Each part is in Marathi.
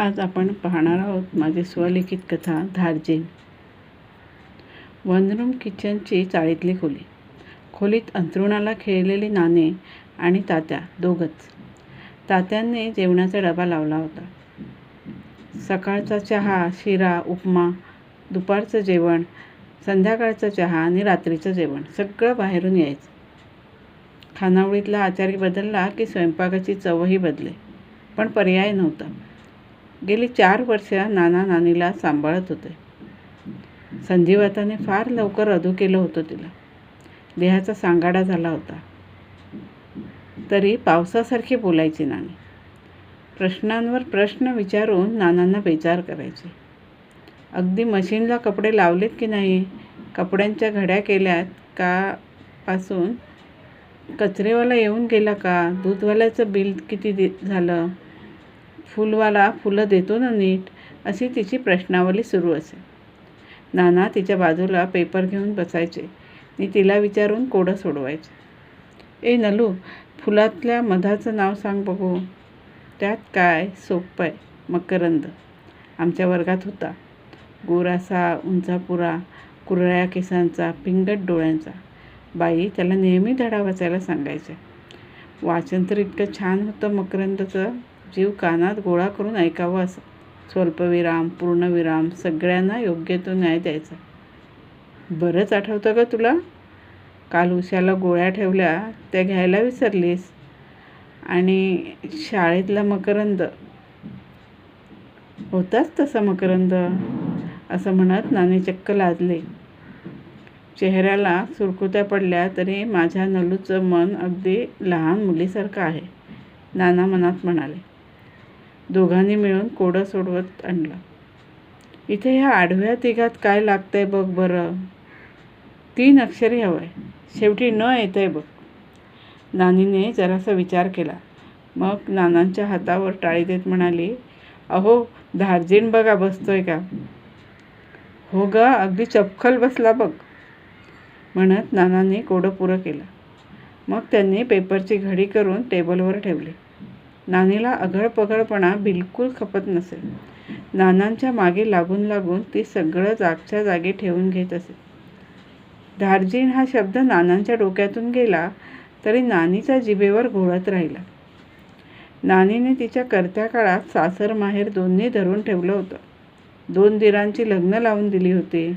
आज आपण पाहणार आहोत माझी स्वलिखित कथा धार्जिन. वनरूम किचनची चाळीतली खोली. खोलीत अंथरुणाला खेळलेली नाणे आणि तात्या दोघंच. तात्यांनी जेवणाचा डबा लावला होता. सकाळचा चहा शिरा उपमा दुपारचं जेवण संध्याकाळचा चहा आणि रात्रीचं जेवण सगळं बाहेरून यायचं. खानावळीतला आचारी बदलला की स्वयंपाकाची चवही बदले पण पर्याय नव्हता. गेली चार वर्ष नाना नानीला सांभाळत होते. संधिवाताने फार लवकर अधू केलं होतं तिला. देहाचा सांगाडा झाला होता. तरी पावसासारखी बोलायची नानी. प्रश्नांवर प्रश्न विचारून नानांना बेजार करायचे. अगदी मशीनला कपडे लावलेत की नाही? कपड्यांच्या घड्या केल्यात का पासून? कचरेवाला येऊन गेला का? दूधवाल्याचं बिल किती दि झालं? फुलवाला फुलं देतो ना नीट अशी तिची प्रश्नावली सुरू असे. नाना तिच्या बाजूला पेपर घेऊन बसायचे. आणि तिला विचारून कोडं सोडवायचे. ए नलू फुलातल्या मधाचं नाव सांग बघू. त्यात काय सोपं आहे मकरंद. आमच्या वर्गात होता. गोरासा उंचापुरा कुरळ्या केसांचा पिंगट डोळ्यांचा. बाई त्याला नेहमी धडा वाचायला सांगायचे. वाचन तर इतकं छान होतं मकरंदचं. जीव कानात गोळा करून ऐकावं असं. स्वल्पविराम पूर्णविराम सगळ्यांना योग्य तो न्याय द्यायचा. बरंच आठवतं का तुला? काल उशाला गोळ्या ठेवल्या त्या घ्यायला विसरलीस. आणि शाळेतला मकरंद. होताच तसा मकरंद असं म्हणत नाणे चक्क लाजले. चेहऱ्याला सुरकुत्या पडल्या तरी माझ्या नलूचं मन अगदी लहान मुलीसारखं आहे नाना मनात म्हणाले. दोघांनी मिळून कोडं सोडवत आणलं. इथे ह्या आडव्या तिघात काय लागतंय बघ बरं. तीन अक्षरी हवं आहे शेवटी न येतंय बघ. नानीने जरासा विचार केला. मग नानांच्या हातावर टाळी देत म्हणाली अहो धार्जिन बघा बसतोय का? हो ग अगदी चपखल बसला बघ. म्हणत नानांनी कोडं पुरं केलं. मग त्यांनी पेपरची घडी करून टेबलवर ठेवली. नानीला अघळपघळपणा बिलकुल खपत नसेल नानांच्या मागे लागून लागून ती सगळं जागच्या जागी ठेवून घेत असे. धार्जिन हा शब्द नानांच्या डोक्यातून गेला तरी नानीचा जिभेवर घोळत राहिला. नानीने तिच्या करत्या काळात सासर माहेर दोन्ही धरून ठेवलं होतं. दोन दिरांची लग्न लावून दिली होती.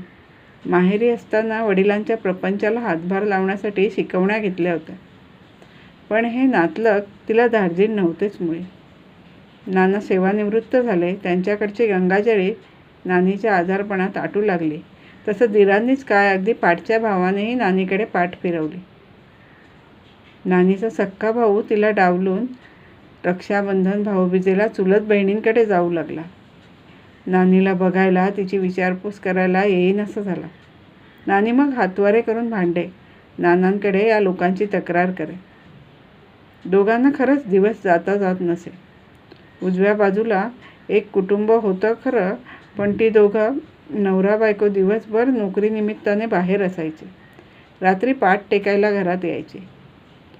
माहेरी असताना वडिलांच्या प्रपंचाला हातभार लावण्यासाठी शिकवण्या घेतल्या होत्या. पण हे नातलग तिला धार्जिन नव्हतेच मुळे. नाना सेवानिवृत्त झाले. त्यांच्याकडची गंगाजळी नानीच्या आजारपणात आटू लागली. तसं दिरांनीच काय अगदी पाठच्या भावानेही नानीकडे पाठ फिरवली. नानीचा सक्का भाऊ तिला डावलून रक्षाबंधन भाऊबीजेला चुलत बहिणींकडे जाऊ लागला. नानीला बघायला तिची विचारपूस करायला येईन असं झाला. नानी मग हातवारे करून भांडे. नानांकडे या लोकांची तक्रार करे. दोघांना खरंच दिवस जाता जात नसे. उजव्या बाजूला एक कुटुंब होतं खरं पण ती दोघं नवरा बायको दिवसभर नोकरीनिमित्ताने बाहेर असायचे. रात्री पाठ टेकायला घरात यायचे.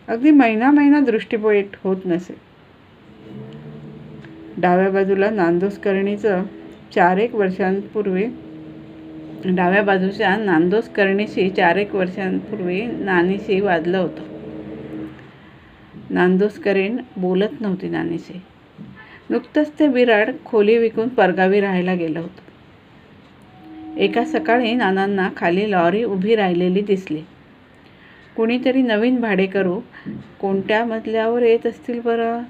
अगदी महिना महिना दृष्टीपोट होत नसे. डाव्या बाजूला नांदोस करणीचं चार एक वर्षांपूर्वी डाव्या बाजूच्या नांदोस करणीशी चार एक वर्षांपूर्वी नानीशी वाजलं होतं. नांदोसकरीण बोलत नव्हती नानीशी. नुकतंच ते विराड खोली विकून परगावी राहायला गेलं होतं. एका सकाळी नानांना खाली लॉरी उभी राहिलेली दिसली. कुणीतरी नवीन भाडेकरू कोणत्या मजल्यावर येत असतील बरं?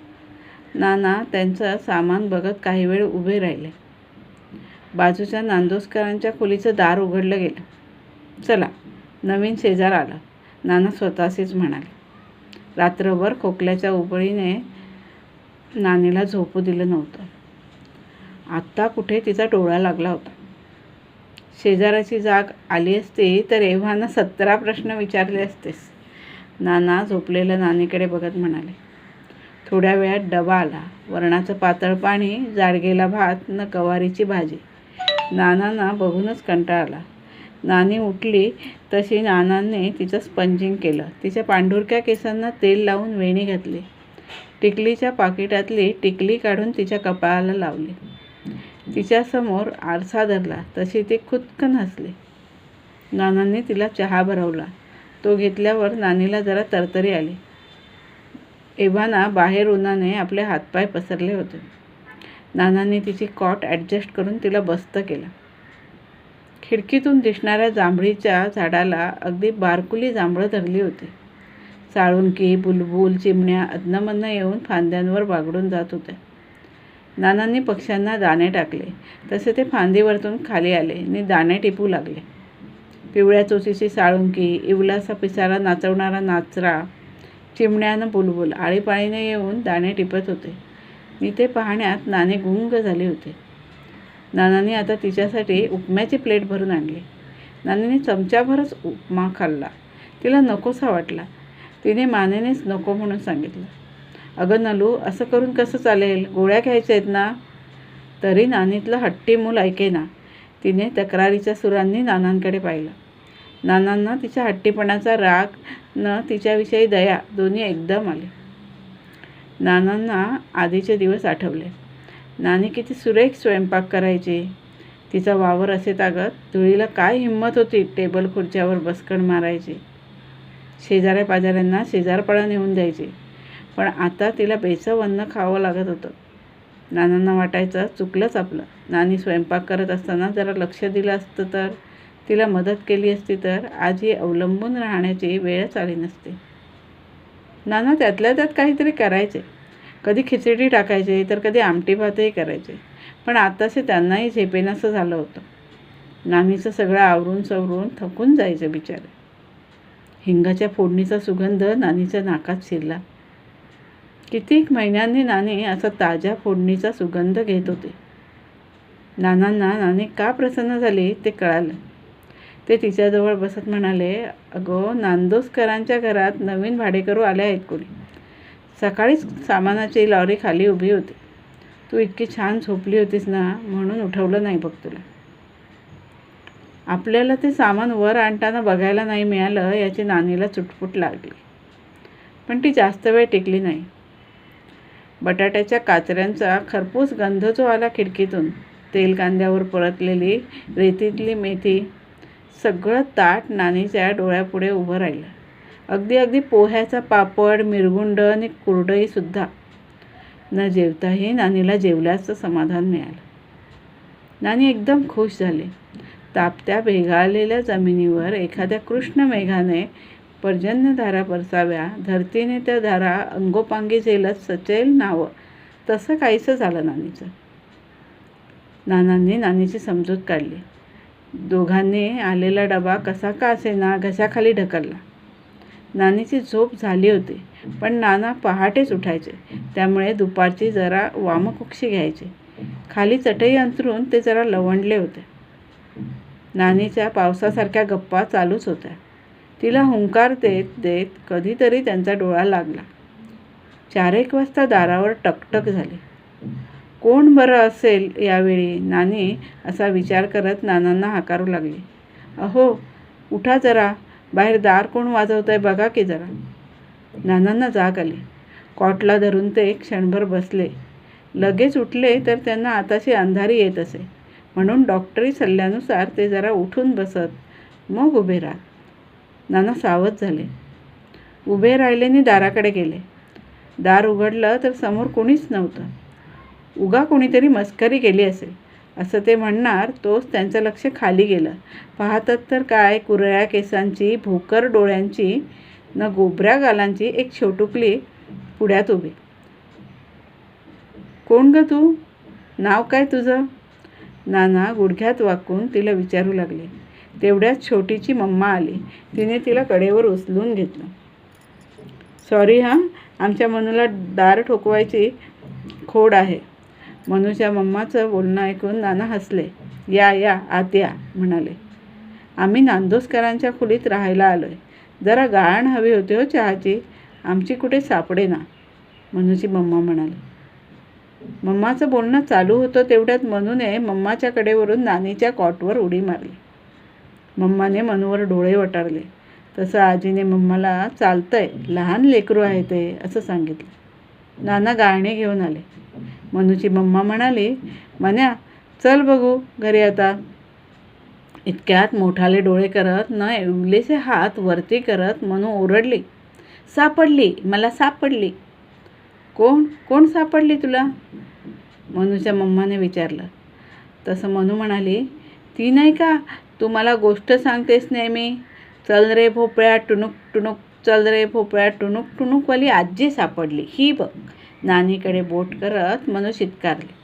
नाना त्यांचं सामान बघत काही वेळ उभे राहिले. बाजूच्या नांदोसकरांच्या खोलीचं दार उघडलं गेलं. चला नवीन शेजार आला. नाना स्वतःशीच म्हणाले. रात्रभर खोकल्याच्या उबळीने नानीला झोपू दिलं नव्हतं. आत्ता कुठे तिचा डोळा लागला होता. शेजाराची जाग आली असती तर एव्हाना सतरा प्रश्न विचारले असतेस. नाना झोपलेल्या नानीकडे बघत म्हणाले थोड्या वेळात डबा आला. वरणाचं पातळ पाणी जाडगेला भात न गवारीची भाजी. नानांना बघूनच कंटाळा आला. नानी उठली तशी नानांनी तिचं स्पंजिंग केलं. तिच्या पांढुरक्या केसांना तेल लावून वेणी घातली. टिकलीच्या पाकिटातली टिकली काढून तिच्या कपाळाला लावली. तिच्यासमोर आरसा धरला तशी ती खुदकन हसली. नानांनी तिला चहा भरवला. तो घेतल्यावर नानीला जरा तरतरी आली. एव्हाना बाहेर उन्हाने आपले हातपाय पसरले होते. नानांनी तिची कॉट ॲडजस्ट करून तिला बस्त केलं. खिडकीतून दिसणाऱ्या जांभळीच्या झाडाला अगदी बारकुली जांभळं धरली होती. साळुंकी बुलबुल चिमण्या अदनामधनं येऊन फांद्यांवर बागडून जात होत्या. नानांनी पक्ष्यांना दाणे टाकले. तसे ते फांदीवरतून खाली आले आणि दाणे टिपू लागले. पिवळ्या चोचीची साळुंकी इवलासा पिसारा नाचवणारा नाचरा चिमण्यानं बुलबुल आळीपाळीने येऊन दाणे टिपत होते. मी ते पाहण्यात नाणे गुंग झाले होते. नानाने आता तिच्यासाठी उपम्याची प्लेट भरून आणली. नानीने चमच्याभरच उपमा खाल्ला. तिला नकोसा वाटला. तिने मानेनेच नको म्हणून सांगितलं. अगं नलू असं करून कसं चालेल? गोळ्या घ्यायच्या आहेत ना? तरी नानीतलं हट्टी मूल ऐकेना तिने तक्रारीच्या सुरांनी नानांकडे पाहिलं. नानांना तिच्या हट्टीपणाचा राग न तिच्याविषयी दया दोन्ही एकदम आले. नानांना आधीचे दिवस आठवले. नानी किती सुरेख स्वयंपाक करायची. तिचा वावर असे तागत धुळीला काय हिंमत होती टेबल खुर्च्यावर बसकण मारायची. शेजाऱ्या पाजाऱ्यांना शेजारपळा नेऊन द्यायचे. पण आता तिला बेचव अन्न खावं लागत होतं. नानांना वाटायचं चुकलंच आपलं. नानी स्वयंपाक करत असताना जरा लक्ष दिलं असतं तर तिला मदत केली असती तर आज ही अवलंबून राहण्याची वेळच आली नसते. नाना त्यातल्या त्यात काहीतरी करायचे. कधी खिचडी टाकायचे तर कधी आमटी भातही करायचे. पण आतासे त्यांनाही झेपेनासं झालं होतं. नानीचं सगळं आवरून सवरून थकून जायचं बिचारे. हिंगाच्या फोडणीचा सुगंध नानीच्या नाकात शिरला. कितीक महिन्यांनी नानी असा ताज्या फोडणीचा सुगंध घेत होते. नानांना नानी का प्रसन्न झाली ते कळालं. ते तिच्याजवळ बसत म्हणाले अगं नांदोसकरांच्या घरात नवीन भाडेकरू आले आहेत कोणी. सकाळीच सामानाची लॉरी खाली उभी होती. तू इतकी छान झोपली होतीस ना म्हणून उठवलं नाही बघ तुला. आपल्याला ते सामान वर आणताना बघायला नाही मिळालं याची नानीला चुटपुट लागली. पण ती जास्त वेळ टिकली नाही. बटाट्याच्या काचऱ्यांचा खरपूस गंध जो आला खिडकीतून तेल कांद्यावर परतलेली रेतीतली मेथी सगळं ताट नानीच्या डोळ्यापुढे उभं राहिलं. अगदी अगदी पोह्याचा पापड मिरगुंड आणि कुरडईसुद्धा न जेवताही नानीला जेवल्याचं समाधान मिळालं. नानी एकदम खुश झाली. तापत्या भेगाळलेल्या जमिनीवर एखाद्या कृष्ण मेघाने पर्जन्यधारा बरसाव्या धरतीने त्या धारा अंगोपांगी झेलत सचेल नावं. तसं काहीसं झालं नानीचं. नानांनी नानीची समजूत काढली. दोघांनी आलेला डबा कसा का असेना घशाखाली ढकलला. नानीची झोप झाली होती पण नाना पहाटेच उठायचे. त्यामुळे दुपारची जरा वामकुक्षी घ्यायचे. खाली चटई अंतरून ते जरा लवंडले होते. नानीच्या पावसासारख्या गप्पा चालूच होत्या. तिला हुंकार देत देत कधीतरी त्यांचा डोळा लागला. चारेक वाजता दारावर टकटक झाली. कोण बरं असेल यावेळी? नानी असा विचार करत नानांना हाकारू लागली. अहो उठा जरा. बाहेर दार कोण वाजवत आहे बघा की जरा. नानांना जाग आली. कॉटला धरून ते क्षणभर बसले. लगेच उठले तर त्यांना आताशी अंधारी येत असे. म्हणून डॉक्टरी सल्ल्यानुसार ते जरा उठून बसत. मग उभे राहत नाना सावध झाले. उभे राहिलेनी दाराकडे गेले. दार उघडलं तर समोर कोणीच नव्हतं. उगा कोणीतरी मस्करी केली असेल असं ते म्हणणार तोच त्यांचं लक्ष खाली गेलं. पाहतात तर काय कुरळ्या केसांची भोकर डोळ्यांची न गोबऱ्या गालांची एक छोटुकली पुढ्यात उभी. कोण ग तू? नाव काय तुझं? नाना गुडघ्यात वाकून तिला विचारू लागले. तेवढ्यात छोटीची मम्मा आली. तिने तिला कडेवर उचलून घेतलं. सॉरी हां आमच्या मनूला दार ठोकवायची खोड आहे. मनुष्या मम्माचं बोलणं ऐकून नाना हसले. या या आत या म्हणाले. आम्ही नांदोसकरांच्या खोलीत राहायला आलो आहे जरा गाळण हवी होती हो चहाची. आमची कुठे सापडे ना मनूची मम्मा म्हणाली. मम्माचं बोलणं चालू होतं तेवढ्यात मनूने मम्माच्या कडेवरून नानीच्या कॉटवर उडी मारली. मम्माने मनूवर डोळे वटारले. तसं आजीने मम्माला चालतंय लहान लेकरू आहे ते असं सांगितलं. नाना गाळणे घेऊन आले. मनूची मम्मा म्हणाली मन्या चल बघू घरी आता. इतक्यात मोठाले डोळे करत न एवढेसे हात वरती करत मनू ओरडली सापडली मला सापडली. कोण कोण सापडली तुला? मनूच्या मम्माने विचारलं. तसं मनू म्हणाली ती नाही का? तू मला गोष्ट सांगतेस नेहमी? चल रे भोपळ्या टुणूक टुणूक चल रे भोपळ्या टुणूक टुणूकवाली आजी सापडली ही बघ. नानीकडे बोट करत मनू चित्कारली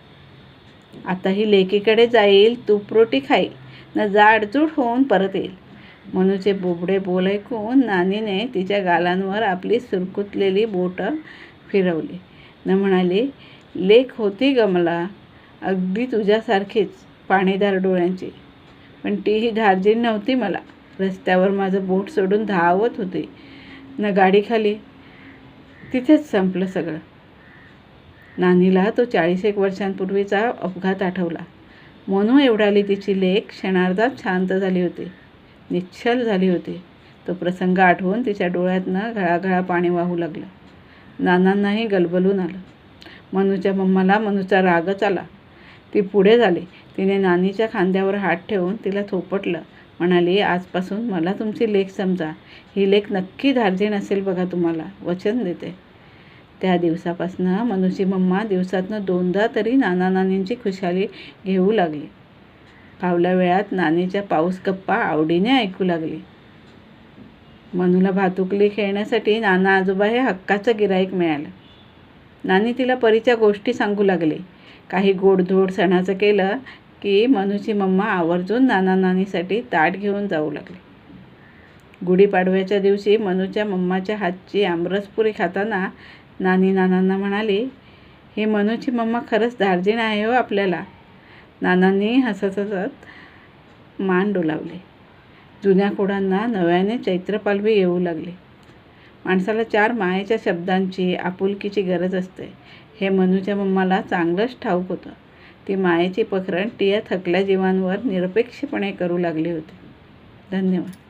आता ही लेकीकडे जाईल तूप रोटी खाईल न जाडजूड होऊन परत येईल. मनूचे बोबडे बोल ऐकून नानीने तिच्या गालांवर आपली सुरकुतलेली बोटं फिरवली. न म्हणाली लेख होती ग मला अगदी तुझ्यासारखीच पाणीदार डोळ्यांची. पण तीही धारजीन नव्हती मला. रस्त्यावर माझं बोट सोडून धावत होते. न गाडीखाली तिथेच संपलं सगळं. नानीला तो चाळीस एक वर्षांपूर्वीचा अपघात आठवला. मनू एवढाली तिची लेख क्षणार्धात शांत झाली होती. निश्चल झाली होती. तो प्रसंग आठवून तिच्या डोळ्यातनं घळाघळा पाणी वाहू लागलं. नानांनाही गलबलून आलं. मनूच्या मम्माला मनूचा रागच आला. ती पुढे झाली. तिने नानीच्या खांद्यावर हात ठेवून तिला थोपटलं. म्हणाली आजपासून मला तुमची लेख समजा. ही लेख नक्की धार्जिन असेल बघा तुम्हाला. वचन देते. त्या दिवसापासनं मनूची मम्मा दिवसातनं दोनदा तरी नाना नानींची खुशाली घेऊ लागली. फावल्या वेळात नानीच्या पाऊस गप्पा आवडीने ऐकू लागली. मनूला भातुकली खेळण्यासाठी नाना आजोबा हे हक्काचं गिराईक मिळालं. नानी तिला परीच्या गोष्टी सांगू लागली. काही गोडधोड सणाचं केलं की मनूची मम्मा आवर्जून नाना नानीसाठी ताट घेऊन जाऊ लागली. गुढीपाडव्याच्या दिवशी मनूच्या मम्माच्या हातची आमरसपुरी खाताना नानी नानांना म्हणाली हे मनूची मम्मा खरंच दार्जिन आहे हो आपल्याला. नानांनी हसत हसत मान डोलावले. जुन्या कोडांना नव्याने चैत्रपालवी येऊ लागली. माणसाला चार मायेच्या शब्दांची आपुलकीची गरज असते. हे मनूच्या मम्माला चांगलंच ठाऊक होतं. ती मायेची पखरण ती या थकल्या जीवांवर निरपेक्षपणे करू लागली होती. धन्यवाद.